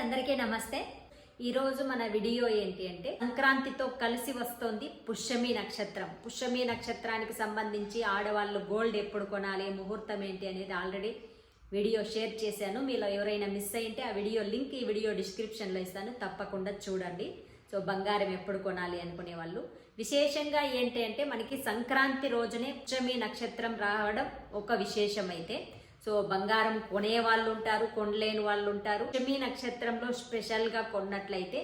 అందరికీ నమస్తే. ఈరోజు మన వీడియో ఏంటి అంటే సంక్రాంతితో కలిసి వస్తోంది పుష్యమి నక్షత్రం. పుష్యమి నక్షత్రానికి సంబంధించి ఆడవాళ్ళు గోల్డ్ ఎప్పుడు కొనాలి ముహూర్తం ఏంటి అనేది ఆల్రెడీ వీడియో షేర్ చేశాను. మీలో ఎవరైనా మిస్ అయింటే ఆ వీడియో లింక్ ఈ వీడియో డిస్క్రిప్షన్లో ఇస్తాను. తప్పకుండా చూడండి. సో బంగారం ఎప్పుడు కొనాలి అనుకునే వాళ్ళు. విశేషంగా ఏంటి అంటే మనకి సంక్రాంతి రోజునే పుష్యమి నక్షత్రం రావడం ఒక విశేషం అయితే సో బంగారం కొనే వాళ్ళు ఉంటారు కొనలేని వాళ్ళు ఉంటారు పుష్యమి నక్షత్రంలో స్పెషల్గా కొన్నట్లయితే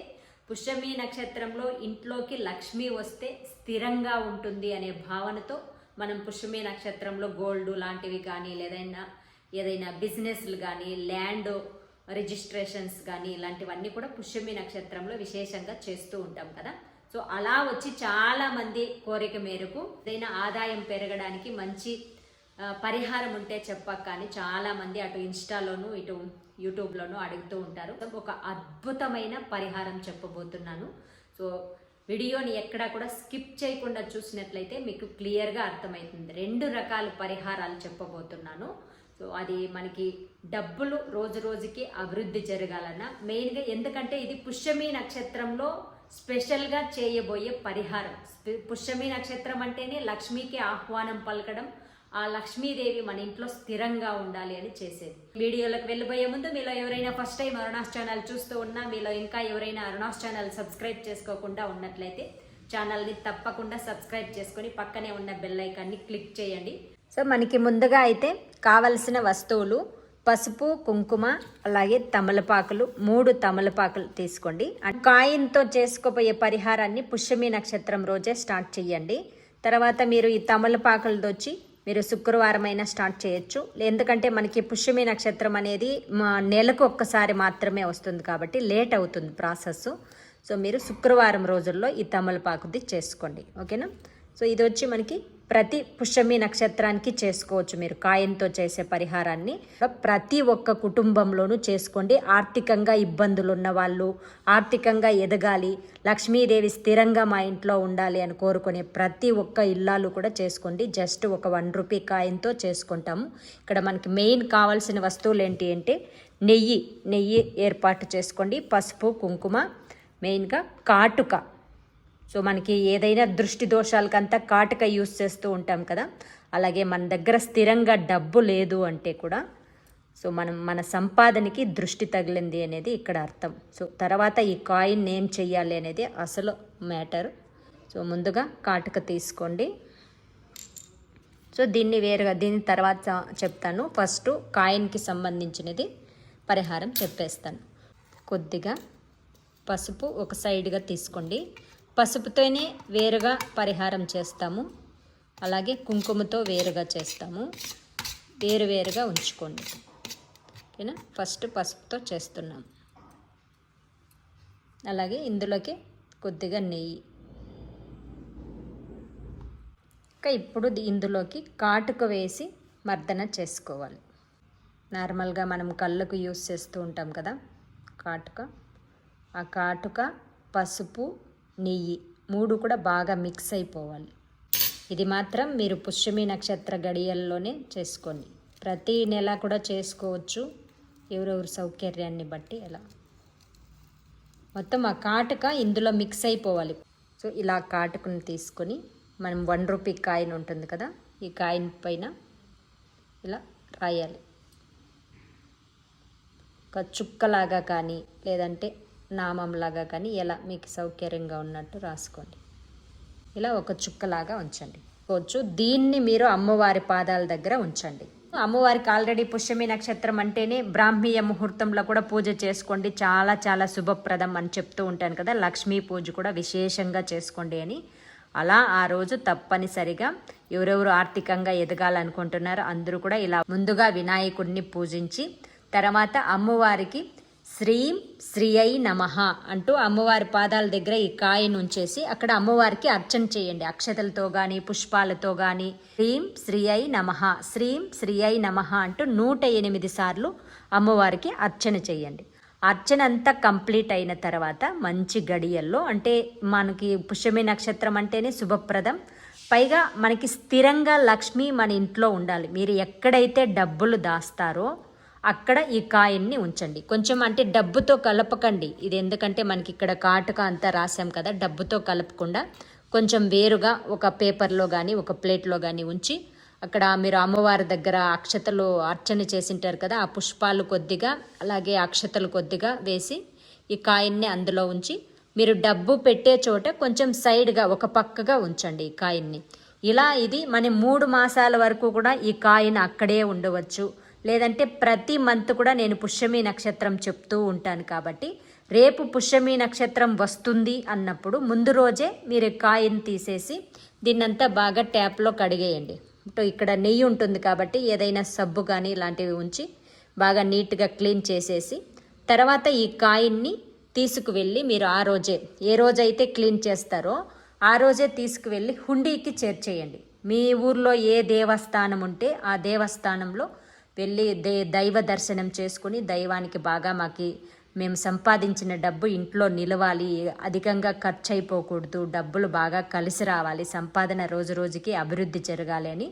పుష్యమి నక్షత్రంలో ఇంట్లోకి లక్ష్మి వస్తే స్థిరంగా ఉంటుంది అనే భావనతో మనం పుష్యమి నక్షత్రంలో గోల్డ్ లాంటివి కానీ లేదైనా ఏదైనా బిజినెస్లు కానీ ల్యాండ్ రిజిస్ట్రేషన్స్ కానీ ఇలాంటివన్నీ కూడా పుష్యమి నక్షత్రంలో విశేషంగా చేస్తూ ఉంటాం కదా. సో అలా వచ్చి చాలామంది కోరిక మేరకు ఏదైనా ఆదాయం పెరగడానికి మంచి పరిహారం ఉంటే చెప్పక కానీ చాలామంది అటు ఇన్స్టాలోను ఇటు యూట్యూబ్లోను అడుగుతూ ఉంటారు. ఒక అద్భుతమైన పరిహారం చెప్పబోతున్నాను. సో వీడియోని ఎక్కడా కూడా స్కిప్ చేయకుండా చూసినట్లయితే మీకు క్లియర్గా అర్థమవుతుంది. రెండు రకాల పరిహారాలు చెప్పబోతున్నాను. సో అది మనకి డబ్బులు రోజు రోజుకి అభివృద్ధి జరగాలన్న మెయిన్గా ఎందుకంటే ఇది పుష్యమి నక్షత్రంలో స్పెషల్గా చేయబోయే పరిహారం. పుష్యమి నక్షత్రం అంటేనే లక్ష్మికి ఆహ్వానం పలకడం ఆ లక్ష్మీదేవి మన ఇంట్లో స్థిరంగా ఉండాలి అని చేసేది. వీడియోలకు వెళ్ళిపోయే ముందు మీలో ఎవరైనా ఫస్ట్ టైం అరుణాస్ ఛానల్ చూస్తూ ఉన్నా మీలో ఇంకా ఎవరైనా అరుణాస్ ఛానల్ సబ్స్క్రైబ్ చేసుకోకుండా ఉన్నట్లయితే ఛానల్ని తప్పకుండా సబ్స్క్రైబ్ చేసుకొని పక్కనే ఉన్న బెల్ ఐకాన్ని క్లిక్ చేయండి. సో మనకి ముందుగా అయితే కావలసిన వస్తువులు పసుపు కుంకుమ అలాగే తమలపాకులు మూడు తమలపాకులు తీసుకోండి. కాయిన్తో చేసుకోబోయే పరిహారాన్ని పుష్యమి నక్షత్రం రోజే స్టార్ట్ చేయండి. తర్వాత మీరు ఈ తమలపాకులతో వచ్చి మీరు శుక్రవారం అయినా స్టార్ట్ చేయొచ్చు. ఎందుకంటే మనకి పుష్యమి నక్షత్రం అనేది మా నెలకు ఒక్కసారి మాత్రమే వస్తుంది కాబట్టి లేట్ అవుతుంది ప్రాసెస్ సో మీరు శుక్రవారం రోజుల్లో ఈ తమలపాకుది చేసుకోండి. ఓకేనా? సో ఇది వచ్చి మనకి ప్రతి పుష్యమి నక్షత్రానికి చేసుకోవచ్చు మీరు కాయంతో చేసే పరిహారాన్ని. ప్రతి ఒక్క కుటుంబంలోనూ చేసుకోండి. ఆర్థికంగా ఇబ్బందులు ఉన్న వాళ్ళు ఆర్థికంగా ఎదగాలి లక్ష్మీదేవి స్థిరంగా మా ఇంట్లో ఉండాలి అని కోరుకునే ప్రతి ఒక్క ఇల్లాలు కూడా చేసుకోండి. జస్ట్ ఒక వన్ రూపీ కాయంతో చేసుకుంటాము. ఇక్కడ మనకి మెయిన్ కావాల్సిన వస్తువులు ఏంటి అంటే నెయ్యి నెయ్యి ఏర్పాటు చేసుకోండి. పసుపు కుంకుమ మెయిన్గా కాటుక. సో మనకి ఏదైనా దృష్టి దోషాలకంతా కాటుక యూస్ చేస్తూ ఉంటాం కదా. అలాగే మన దగ్గర స్థిరంగా డబ్బు లేదు అంటే కూడా సో మనం మన సంపాదనకి దృష్టి తగిలింది అనేది ఇక్కడ అర్థం. సో తర్వాత ఈ కాయిన్ ఏం చెయ్యాలి అనేది అసలు మ్యాటర్. సో ముందుగా కాటుక తీసుకోండి. సో దీన్ని వేరుగా దీని తర్వాత చెప్తాను. ఫస్ట్ కాయిన్కి సంబంధించినది పరిహారం చెప్పేస్తాను. కొద్దిగా పసుపు ఒక సైడ్గా తీసుకోండి. పసుపుతోనే వేరుగా పరిహారం చేస్తాము. అలాగే కుంకుమతో వేరుగా చేస్తాము. వేరు వేరుగా ఉంచుకోండి. ఓకేనా? ఫస్ట్ పసుపుతో చేస్తున్నాం అలాగే ఇందులోకి కొద్దిగా నెయ్యి. ఇంకా ఇప్పుడు ఇందులోకి కాటుక వేసి మర్దన చేసుకోవాలి. నార్మల్గా మనం కళ్ళకు యూస్ చేస్తూ ఉంటాం కదా కాటుక. ఆ కాటుక పసుపు నెయ్యి మూడు కూడా బాగా మిక్స్ అయిపోవాలి. ఇది మాత్రం మీరు పుష్యమి నక్షత్ర గడియల్లోనే చేసుకోండి. ప్రతి నెల కూడా చేసుకోవచ్చు. ఎవరెవరి సౌకర్యాన్ని బట్టి ఎలా. మొత్తం ఆ కాటుక ఇందులో మిక్స్ అయిపోవాలి. సో ఇలా కాటుకను తీసుకొని మనం వన్ రూపీ కాయిన్ ఉంటుంది కదా ఈ కాయిన్ పైన ఇలా రాయాలి. ఒక చుక్కలాగా కానీ లేదంటే నామంలాగా కానీ ఎలా మీకు సౌకర్యంగా ఉన్నట్టు రాసుకోండి. ఇలా ఒక చుక్కలాగా ఉంచండి. వచ్చు దీన్ని మీరు అమ్మవారి పాదాల దగ్గర ఉంచండి. అమ్మవారికి ఆల్రెడీ పుష్యమి నక్షత్రం అంటేనే బ్రాహ్మీయ ముహూర్తంలో కూడా పూజ చేసుకోండి. చాలా చాలా శుభప్రదం అని చెప్తూ ఉంటాను కదా. లక్ష్మీ పూజ కూడా విశేషంగా చేసుకోండి అని. అలా ఆ రోజు తప్పనిసరిగా ఎవరెవరు ఆర్థికంగా ఎదగాలనుకుంటున్నారో అందరూ కూడా ఇలా ముందుగా వినాయకుడిని పూజించి తర్వాత అమ్మవారికి శ్రీం శ్రీ అయి నమ అంటూ అమ్మవారి పాదాల దగ్గర ఈ కాయను ఉంచేసి అక్కడ అమ్మవారికి అర్చన చేయండి. అక్షతలతో కానీ పుష్పాలతో కానీ శ్రీం శ్రీ అయి నమ శ్రీం శ్రీ అయి నమ అంటూ నూట ఎనిమిది సార్లు అమ్మవారికి అర్చన చేయండి. అర్చన అంతా కంప్లీట్ అయిన తర్వాత మంచి గడియల్లో అంటే మనకి పుష్యమి నక్షత్రం అంటేనే శుభప్రదం. పైగా మనకి స్థిరంగా లక్ష్మి మన ఇంట్లో ఉండాలి. మీరు ఎక్కడైతే డబ్బులు దాస్తారో అక్కడ ఈ కాయిన్ని ఉంచండి. కొంచెం అంటే డబ్బుతో కలపకండి. ఇది ఎందుకంటే మనకి ఇక్కడ కాటుక అంతా రాసాం కదా డబ్బుతో కలపకుండా కొంచెం వేరుగా ఒక పేపర్లో కానీ ఒక ప్లేట్లో కానీ ఉంచి అక్కడ మీరు అమ్మవారి దగ్గర అక్షతలు అర్చన చేసింటారు కదా ఆ పుష్పాలు కొద్దిగా అలాగే అక్షతలు కొద్దిగా వేసి ఈ కాయిన్ని అందులో ఉంచి మీరు డబ్బు పెట్టే చోట కొంచెం సైడ్గా ఒక పక్కగా ఉంచండి ఈ కాయిన్ని. ఇలా ఇది మన మూడు మాసాల వరకు కూడా ఈ కాయిన్ అక్కడే ఉండవచ్చు. లేదంటే ప్రతి మంత్ కూడా నేను పుష్యమి నక్షత్రం చెప్తూ ఉంటాను కాబట్టి రేపు పుష్యమి నక్షత్రం వస్తుంది అన్నప్పుడు ముందు రోజే మీరు కాయిన్ తీసేసి దీన్నంతా బాగా ట్యాప్లో కడిగేయండి. ఇక్కడ నెయ్యి ఉంటుంది కాబట్టి ఏదైనా సబ్బు కానీ ఇలాంటివి ఉంచి బాగా నీట్గా క్లీన్ చేసేసి తర్వాత ఈ కాయిన్ని తీసుకువెళ్ళి మీరు ఆ రోజే ఏ రోజైతే క్లీన్ చేస్తారో ఆ రోజే తీసుకువెళ్ళి హుండీకి చేర్చేయండి. మీ ఊర్లో ఏ దేవస్థానం ఉంటే ఆ దేవస్థానంలో వెళ్ళి దే దైవ దర్శనం చేసుకుని దైవానికి బాగా మాకి మేము సంపాదించిన డబ్బు ఇంట్లో నిలవాలి అధికంగా ఖర్చు అయిపోకూడదు డబ్బులు బాగా కలిసి రావాలి సంపాదన రోజు రోజుకి అభివృద్ధి జరగాలి అని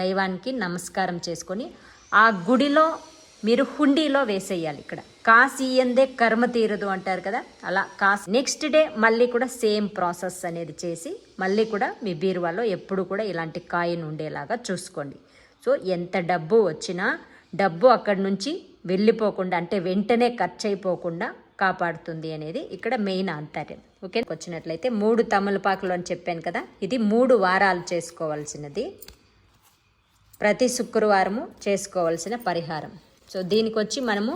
దైవానికి నమస్కారం చేసుకొని ఆ గుడిలో మీరు హుండీలో వేసేయాలి ఇక్కడ. కాసి ఎందే కర్మ తీరదు అంటారు కదా అలా కాస్ నెక్స్ట్ డే మళ్ళీ కూడా సేమ్ ప్రాసెస్ అనేది చేసి మళ్ళీ కూడా మీ బీరువాలో ఎప్పుడు కూడా ఇలాంటి కాయిన్ ఉండేలాగా చూసుకోండి. సో ఎంత డబ్బు వచ్చినా డబ్బు అక్కడి నుంచి వెళ్ళిపోకుండా అంటే వెంటనే ఖర్చు అయిపోకుండా కాపాడుతుంది అనేది ఇక్కడ మెయిన్ ఆంతర్యం. ఓకే? వచ్చినట్లయితే మూడు తమలపాకులు అని చెప్పాను కదా ఇది మూడు వారాలు చేసుకోవాల్సినది. ప్రతి శుక్రవారము చేసుకోవాల్సిన పరిహారం. సో దీనికి వచ్చి మనము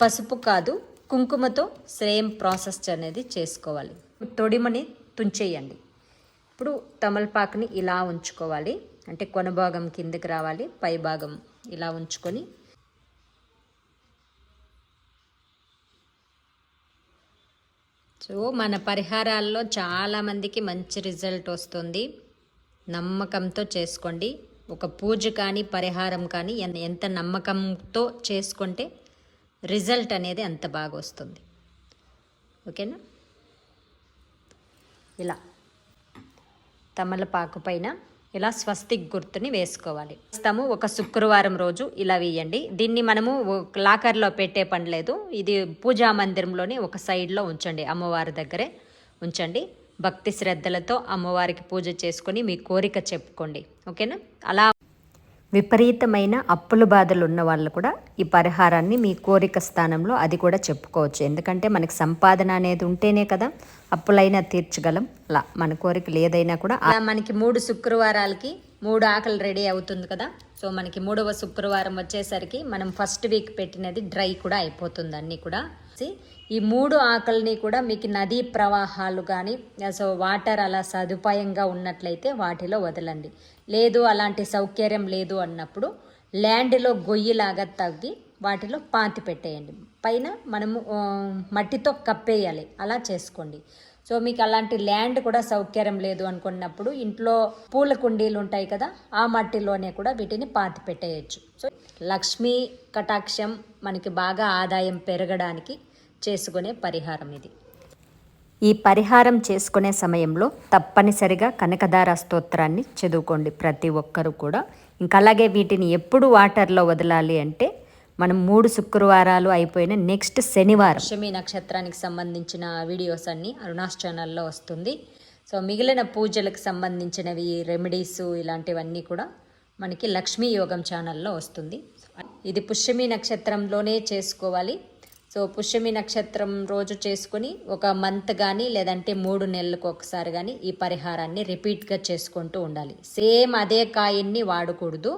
పసుపు కాదు కుంకుమతో సేమ్ ప్రాసెస్ అనేది చేసుకోవాలి. తొడిమని తుంచేయండి. ఇప్పుడు తమలపాకుని ఇలా ఉంచుకోవాలి. అంటే కొనభాగం కిందకి రావాలి పై భాగం ఇలా ఉంచుకొని. సో మన పరిహారాల్లో చాలామందికి మంచి రిజల్ట్ వస్తుంది. నమ్మకంతో చేసుకోండి. ఒక పూజ కానీ పరిహారం కానీ ఎంత నమ్మకంతో చేసుకుంటే రిజల్ట్ అనేది అంత బాగా వస్తుంది. ఓకేనా? ఇలా. తమలపాకు పైన ఇలా స్వస్తిక్ గుర్తుని వేసుకోవాలి. ఇస్తాము ఒక శుక్రవారం రోజు ఇలా వేయండి. దీన్ని మనము లాకర్లో పెట్టే పని లేదు. ఇది పూజా మందిరంలోనే ఒక సైడ్లో ఉంచండి. అమ్మవారి దగ్గరే ఉంచండి. భక్తి శ్రద్ధలతో అమ్మవారికి పూజ చేసుకొని మీ కోరిక చెప్పుకోండి. ఓకేనా? అలా విపరీతమైన అప్పుల బాధలు ఉన్న వాళ్ళు కూడా ఈ పరిహారాన్ని మీ కోరిక స్థానంలో అది కూడా చెప్పుకోవచ్చు. ఎందుకంటే మనకి సంపాదన అనేది ఉంటేనే కదా అప్పులైనా తీర్చగలం. అలా మన కోరికలు ఏదైనా కూడా అలా మనకి మూడు శుక్రవారాలకి మూడు ఆకలి రెడీ అవుతుంది కదా. సో మనకి మూడవ శుక్రవారం వచ్చేసరికి మనం ఫస్ట్ వీక్ పెట్టినది డ్రై కూడా అయిపోతుంది అన్నీ కూడా. ఈ మూడు ఆకలిని కూడా మీకు నదీ ప్రవాహాలు కానీ సో వాటర్ అలా సదుపాయంగా ఉన్నట్లయితే వాటిలో వదలండి. లేదు అలాంటి సౌకర్యం లేదు అన్నప్పుడు ల్యాండ్లో గొయ్యిలాగా తగ్గి వాటిలో పాతి పెట్టేయండి. పైన మనము మట్టితో కప్పేయాలి. అలా చేసుకోండి. సో మీకు అలాంటి ల్యాండ్ కూడా సౌకర్యం లేదు అనుకున్నప్పుడు ఇంట్లో పూల కుండీలు ఉంటాయి కదా ఆ మట్టిలోనే కూడా వీటిని పాతి పెట్టేయచ్చు. సో లక్ష్మీ కటాక్షం మనకి బాగా ఆదాయం పెరగడానికి చేసుకునే పరిహారం ఇది. ఈ పరిహారం చేసుకునే సమయంలో తప్పనిసరిగా కనకదార స్తోత్రాన్ని చదువుకోండి ప్రతి ఒక్కరు కూడా. ఇంకా అలాగే వీటిని ఎప్పుడు వాటర్లో వదలాలి అంటే మనం మూడు శుక్రవారాలు అయిపోయిన నెక్స్ట్ శనివారం. అష్టమి నక్షత్రానికి సంబంధించిన వీడియోస్ అన్నీ అరుణాస్ ఛానల్లో వస్తుంది. సో మిగిలిన పూజలకు సంబంధించినవి రెమెడీస్ ఇలాంటివన్నీ కూడా మనకి లక్ష్మీ యోగం ఛానల్లో వస్తుంది. ఇది పుష్యమి నక్షత్రంలోనే చేసుకోవాలి. సో పుష్యమి నక్షత్రం రోజు చేసుకుని ఒక మంత్ కానీ లేదంటే మూడు నెలలకు ఒకసారి కానీ ఈ పరిహారాన్ని రిపీట్గా చేసుకుంటూ ఉండాలి. సేమ్ అదే కాయిన్ని వాడకూడదు.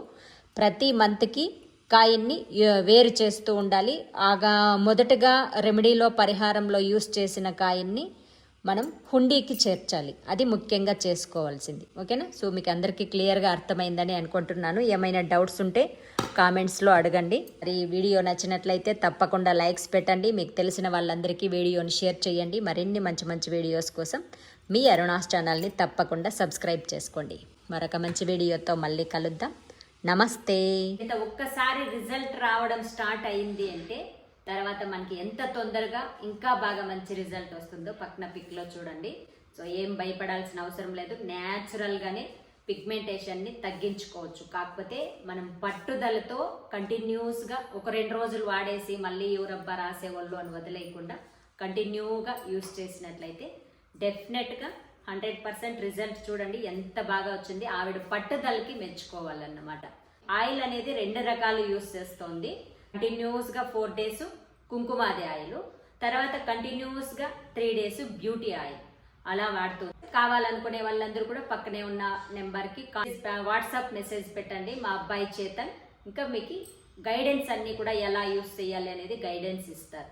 ప్రతి మంత్కి కాయిన్ని వేరు చేస్తూ ఉండాలి. ఆగా మొదటగా రెమెడీలో పరిహారంలో యూస్ చేసిన కాయిన్ని మనం హుండీకి చేర్చాలి. అది ముఖ్యంగా చేసుకోవాల్సింది. ఓకేనా? సో మీకు అందరికీ క్లియర్గా అర్థమైందని అనుకుంటున్నాను. ఏమైనా డౌట్స్ ఉంటే కామెంట్స్లో అడగండి. మరి ఈ వీడియో నచ్చినట్లయితే తప్పకుండా లైక్స్ పెట్టండి. మీకు తెలిసిన వాళ్ళందరికీ వీడియోని షేర్ చేయండి. మరిన్ని మంచి మంచి వీడియోస్ కోసం మీ అరుణాస్ ఛానల్ని తప్పకుండా సబ్స్క్రైబ్ చేసుకోండి. మరొక మంచి వీడియోతో మళ్ళీ కలుద్దాం. నమస్తే. ఒక్కసారి రిజల్ట్ రావడం స్టార్ట్ అయింది అంటే తర్వాత మనకి ఎంత తొందరగా ఇంకా బాగా మంచి రిజల్ట్ వస్తుందో పక్కన పిక్లో చూడండి. సో ఏం భయపడాల్సిన అవసరం లేదు. న్యాచురల్గానే పిగ్మెంటేషన్ని తగ్గించుకోవచ్చు. కాకపోతే మనం పట్టుదలతో కంటిన్యూస్గా ఒక రెండు రోజులు వాడేసి మళ్ళీ యూరబ్బా రాసే వాళ్ళు అని వదిలేయకుండా కంటిన్యూగా యూస్ చేసినట్లయితే డెఫినెట్గా హండ్రెడ్ పర్సెంట్ రిజల్ట్ చూడండి ఎంత బాగా వచ్చింది. ఆవిడ పట్టుదలకి మెచ్చుకోవాలన్నమాట. ఆయిల్ అనేది రెండు రకాలు యూస్ చేస్తోంది. కంటిన్యూస్గా ఫోర్ డేస్ కుంకుమాది ఆయిల్ తర్వాత కంటిన్యూస్గా త్రీ డేస్ బ్యూటీ ఆయిల్. అలా వాడుతూ కావాలనుకునే వాళ్ళందరూ కూడా పక్కనే ఉన్న నెంబర్కి వాట్సాప్ మెసేజ్ పెట్టండి. మా అబ్బాయి చేతన్. ఇంకా మీకు గైడెన్స్ అన్నీ కూడా ఎలా యూస్ చేయాలి అనేది గైడెన్స్ ఇస్తారు.